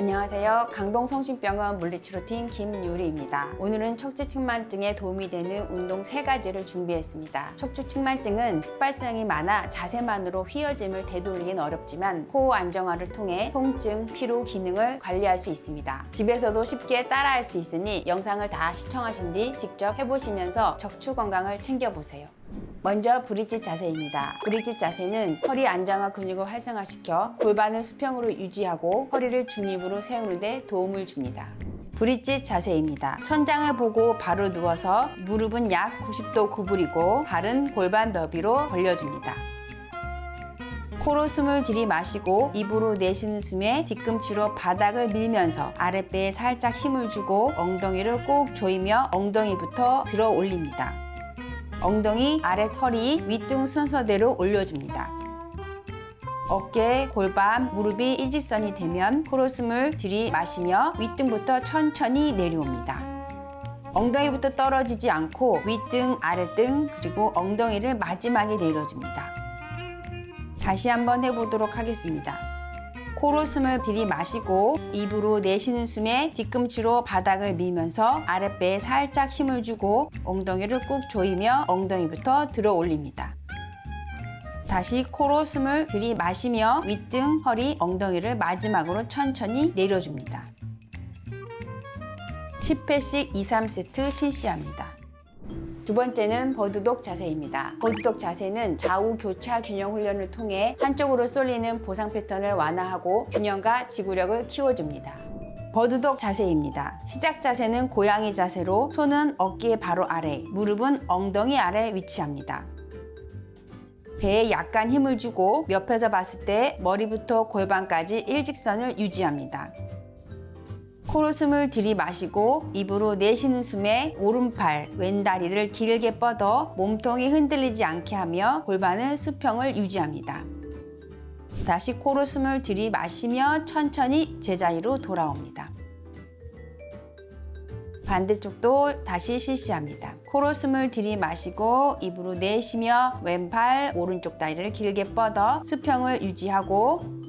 안녕하세요. 강동성심병원 물리치료팀 김유리입니다. 오늘은 척추측만증에 도움이 되는 운동 세가지를 준비했습니다. 척추측만증은 측발성이 많아 자세만으로 휘어짐을 되돌리긴 어렵지만 코어 안정화를 통해 통증, 피로 기능을 관리할 수 있습니다. 집에서도 쉽게 따라할 수 있으니 영상을 다 시청하신 뒤 직접 해보시면서 척추 건강을 챙겨보세요. 먼저 브릿지 자세입니다. 브릿지 자세는 허리 안정화 근육을 활성화시켜 골반을 수평으로 유지하고 허리를 중립으로 세우는 데 도움을 줍니다. 브릿지 자세입니다. 천장을 보고 바로 누워서 무릎은 약 90도 구부리고 발은 골반 너비로 벌려줍니다. 코로 숨을 들이마시고 입으로 내쉬는 숨에 뒤꿈치로 바닥을 밀면서 아랫배에 살짝 힘을 주고 엉덩이를 꾹 조이며 엉덩이부터 들어 올립니다. 엉덩이, 아랫 허리, 윗등 순서대로 올려줍니다. 어깨, 골반, 무릎이 일직선이 되면 코로 숨을 들이마시며 윗등부터 천천히 내려옵니다. 엉덩이부터 떨어지지 않고 윗등, 아랫등, 그리고 엉덩이를 마지막에 내려줍니다. 다시 한번 해보도록 하겠습니다. 코로 숨을 들이마시고 입으로 내쉬는 숨에 뒤꿈치로 바닥을 밀면서 아랫배에 살짝 힘을 주고 엉덩이를 꾹 조이며 엉덩이부터 들어 올립니다. 다시 코로 숨을 들이마시며 윗등, 허리, 엉덩이를 마지막으로 천천히 내려줍니다. 10회씩 2, 3세트 실시합니다. 두 번째는 버드독 자세입니다. 버드독 자세는 좌우 교차 균형 훈련을 통해 한쪽으로 쏠리는 보상 패턴을 완화하고 균형과 지구력을 키워줍니다. 버드독 자세입니다. 시작 자세는 고양이 자세로 손은 어깨 바로 아래, 무릎은 엉덩이 아래 위치합니다. 배에 약간 힘을 주고 옆에서 봤을 때 머리부터 골반까지 일직선을 유지합니다. 코로 숨을 들이마시고 입으로 내쉬는 숨에 오른팔, 왼다리를 길게 뻗어 몸통이 흔들리지 않게 하며 골반을 수평을 유지합니다. 다시 코로 숨을 들이마시며 천천히 제자리로 돌아옵니다. 반대쪽도 다시 실시합니다. 코로 숨을 들이마시고 입으로 내쉬며 왼팔, 오른쪽 다리를 길게 뻗어 수평을 유지하고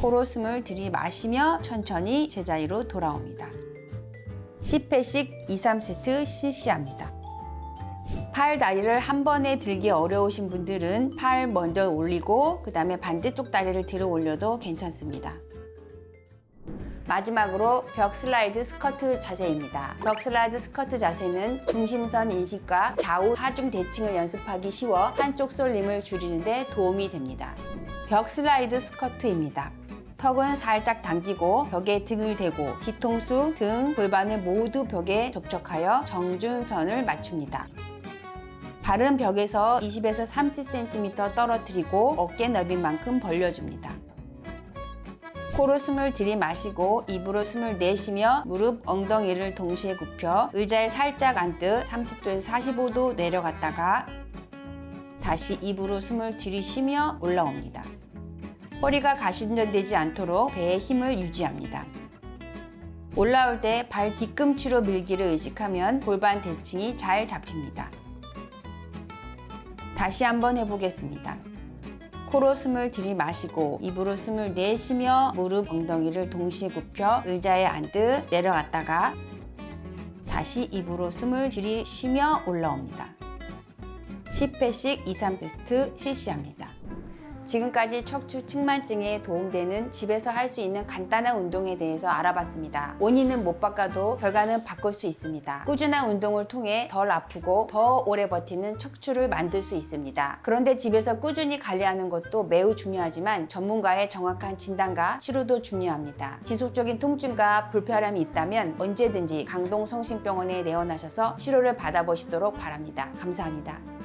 코로 숨을 들이마시며 천천히 제자리로 돌아옵니다. 10회씩 2, 3세트 실시합니다. 팔 다리를 한 번에 들기 어려우신 분들은 팔 먼저 올리고 그 다음에 반대쪽 다리를 들어 올려도 괜찮습니다. 마지막으로 벽 슬라이드 스커트 자세입니다. 벽 슬라이드 스커트 자세는 중심선 인식과 좌우 하중 대칭을 연습하기 쉬워 한쪽 쏠림을 줄이는 데 도움이 됩니다. 벽 슬라이드 스커트입니다. 턱은 살짝 당기고 벽에 등을 대고 뒤통수, 등, 골반을 모두 벽에 접촉하여 정준선을 맞춥니다. 발은 벽에서 20에서 30cm 떨어뜨리고 어깨 너비만큼 벌려줍니다. 코로 숨을 들이마시고 입으로 숨을 내쉬며 무릎, 엉덩이를 동시에 굽혀 의자에 살짝 앉듯 30도에서 45도 내려갔다가 다시 입으로 숨을 들이쉬며 올라옵니다. 허리가 가신전되지 않도록 배에 힘을 유지합니다. 올라올 때 발 뒤꿈치로 밀기를 의식하면 골반 대칭이 잘 잡힙니다. 다시 한번 해보겠습니다. 코로 숨을 들이마시고 입으로 숨을 내쉬며 무릎 엉덩이를 동시에 굽혀 의자에 앉듯 내려갔다가 다시 입으로 숨을 들이쉬며 올라옵니다. 10회씩 2, 3테스트 실시합니다. 지금까지 척추 측만증에 도움되는 집에서 할 수 있는 간단한 운동에 대해서 알아봤습니다. 원인은 못 바꿔도 결과는 바꿀 수 있습니다. 꾸준한 운동을 통해 덜 아프고 더 오래 버티는 척추를 만들 수 있습니다. 그런데 집에서 꾸준히 관리하는 것도 매우 중요하지만 전문가의 정확한 진단과 치료도 중요합니다. 지속적인 통증과 불편함이 있다면 언제든지 강동성심병원에 내원하셔서 치료를 받아보시도록 바랍니다. 감사합니다.